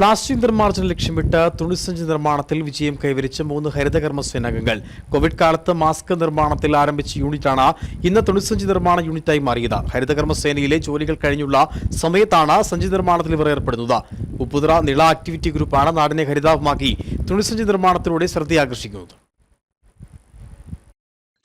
Plastic നിർമ്മാർജനം ലക്ഷ്യമിട്ട് തുണിസഞ്ചി നിർമ്മാണത്തിൽ വിജയം കൈവരിച്ച മൂന്ന് ഹരിതകർമ്മ സേനാംഗങ്ങൾ കോവിഡ് കാലത്ത് മാസ്ക് നിർമ്മാണത്തിൽ ആരംഭിച്ച യൂണിറ്റാണ് ഇന്ന് തുണിസഞ്ചി നിർമ്മാണ യൂണിറ്റായി മാറിയത്. ഹരിതകർമ്മ സേനയിലെ ജോലികൾ കഴിഞ്ഞുള്ള സമയത്താണ് സഞ്ചി നിർമ്മാണത്തിൽ ഇവർ ഏർപ്പെടുന്നത്. ഉപ്പുതറ നിള ആക്ടിവിറ്റി ഗ്രൂപ്പാണ് നാടിനെ ഹരിതാഭമാക്കി തുണിസഞ്ചി നിർമ്മാണത്തിലൂടെ ശ്രദ്ധയാകർഷിക്കുന്നത്.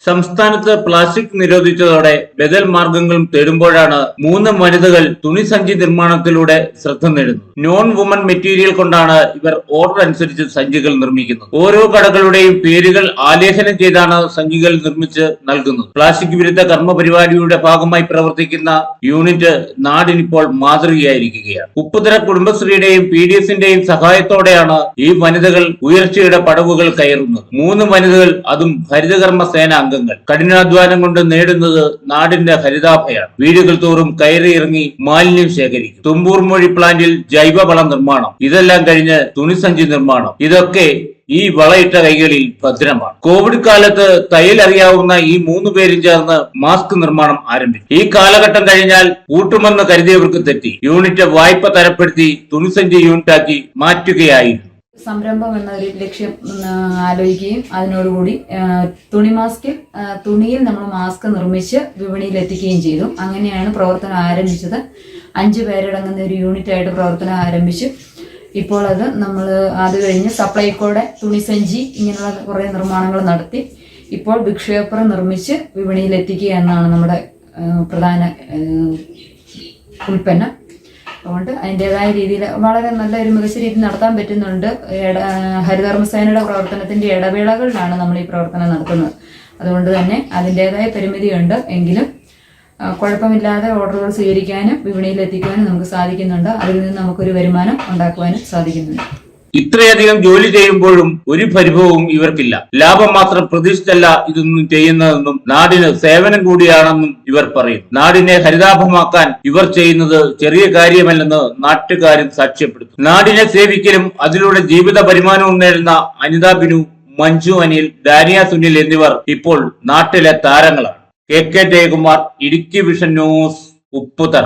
സംസ്ഥാനത്ത് പ്ലാസ്റ്റിക് നിരോധിച്ചതോടെ ബദൽ മാർഗങ്ങളും തേടുമ്പോഴാണ് മൂന്ന് വനിതകൾ തുണിസഞ്ചി നിർമ്മാണത്തിലൂടെ ശ്രദ്ധ നേടുന്നത്. നോൺ വുമൺ മെറ്റീരിയൽ കൊണ്ടാണ് ഇവർ ഓർഡർ അനുസരിച്ച് സഞ്ചികൾ നിർമ്മിക്കുന്നത്. ഓരോ കടകളുടെയും പേരുകൾ ആലേഖനം ചെയ്താണ് സഞ്ചികൾ നിർമ്മിച്ച് നൽകുന്നത്. പ്ലാസ്റ്റിക് വിരുദ്ധ കർമ്മ പരിപാടിയുടെ ഭാഗമായി പ്രവർത്തിക്കുന്ന യൂണിറ്റ് നാടിനിപ്പോൾ മാതൃകയായിരിക്കുകയാണ്. ഉപ്പുതര കുടുംബശ്രീയുടെയും പി ഡി എസിന്റെയും സഹായത്തോടെയാണ് ഈ വനിതകൾ ഉയർച്ചയുടെ പടവുകൾ കയറുന്നത്. മൂന്ന് വനിതകൾ അതും ഹരിതകർമ്മ സേന അംഗങ്ങൾ കഠിനാധ്വാനം കൊണ്ട് നേടുന്നത് നാടിന്റെ ഹരിതാഭയാണ്. വീടുകൾ തോറും കയറിയിറങ്ങി മാലിന്യം ശേഖരിക്കും. തുമ്പൂർ മൊഴി പ്ലാന്റിൽ ജൈവവള നിർമ്മാണം. ഇതെല്ലാം കഴിഞ്ഞ് തുണിസഞ്ചി നിർമ്മാണം. ഇതൊക്കെ ഈ വളയിട്ട കൈകളിൽ ഭദ്രമാണ്. കോവിഡ് കാലത്ത് തയ്യൽ അറിയാവുന്ന ഈ മൂന്ന് പേരും ചേർന്ന് മാസ്ക് നിർമ്മാണം ആരംഭിച്ചു. ഈ കാലഘട്ടം കഴിഞ്ഞാൽ കൂട്ടുമെന്ന് കരുതിയവർക്ക് തെറ്റി. യൂണിറ്റ് വായ്പ തരപ്പെടുത്തി തുണിസഞ്ചി യൂണിറ്റാക്കി മാറ്റുകയായിരുന്നു. സംരംഭം എന്ന ഒരു ലക്ഷ്യം ആലോചിക്കുകയും അതിനോടുകൂടി തുണി മാസ്ക് തുണിയിൽ നമ്മൾ മാസ്ക് നിർമ്മിച്ച് വിപണിയിൽ എത്തിക്കുകയും ചെയ്തു. അങ്ങനെയാണ് പ്രവർത്തനം ആരംഭിച്ചത്. അഞ്ച് പേരടങ്ങുന്ന ഒരു യൂണിറ്റ് ആയിട്ട് പ്രവർത്തനം ആരംഭിച്ചു. ഇപ്പോൾ അത് നമ്മൾ അത് കഴിഞ്ഞ് സപ്ലൈക്കോടെ തുണിസഞ്ചി ഇങ്ങനെയുള്ള കുറേ നിർമ്മാണങ്ങൾ നടത്തി. ഇപ്പോൾ ബിഗ് ഷേപ്പർ നിർമ്മിച്ച് വിപണിയിൽ എത്തിക്കുക എന്നാണ് നമ്മുടെ പ്രധാന ഉൽപ്പന്നം. അതിന്റെതായ രീതിയിൽ വളരെ നല്ല ഒരു മികച്ച രീതിയിൽ നടത്താൻ പറ്റുന്നുണ്ട്. ഹരിധർമ്മസേനയുടെ പ്രവർത്തനത്തിന്റെ ഇടവേളകളിലാണ് നമ്മൾ ഈ പ്രവർത്തനം നടത്തുന്നത്. അതുകൊണ്ട് തന്നെ അതിന്റെതായ പരിമിതിയുണ്ട് എങ്കിലും കുഴപ്പമില്ലാതെ ഓർഡറുകൾ സ്വീകരിക്കാനും വിപണിയിൽ എത്തിക്കാനും നമുക്ക് സാധിക്കുന്നുണ്ട്. അതിൽ നിന്ന് നമുക്കൊരു വരുമാനം ഉണ്ടാക്കുവാനും സാധിക്കുന്നുണ്ട്. ഇത്രയധികം ജോലി ചെയ്യുമ്പോഴും ഒരു പരിഭവവും ഇവർക്കില്ല. ലാഭം മാത്രം പ്രതീക്ഷിച്ചല്ല ഇതൊന്നും ചെയ്യുന്നതെന്നും നാടിന് സേവനം കൂടിയാണെന്നും ഇവർ പറയും. നാടിനെ ഹരിതാഭമാക്കാൻ ഇവർ ചെയ്യുന്നത് ചെറിയ കാര്യമല്ലെന്ന് നാട്ടുകാരും സാക്ഷ്യപ്പെടുത്തും നാടിനെ സേവിക്കലും അതിലൂടെ ജീവിത വരുമാനവും നേടുന്ന അനിതാ ബിനു മഞ്ജു അനിൽ ദാനിയ സുനിൽ എന്നിവർ ഇപ്പോൾ നാട്ടിലെ താരങ്ങളാണ്. K K Jayakumar Idukki vision news Upputhara.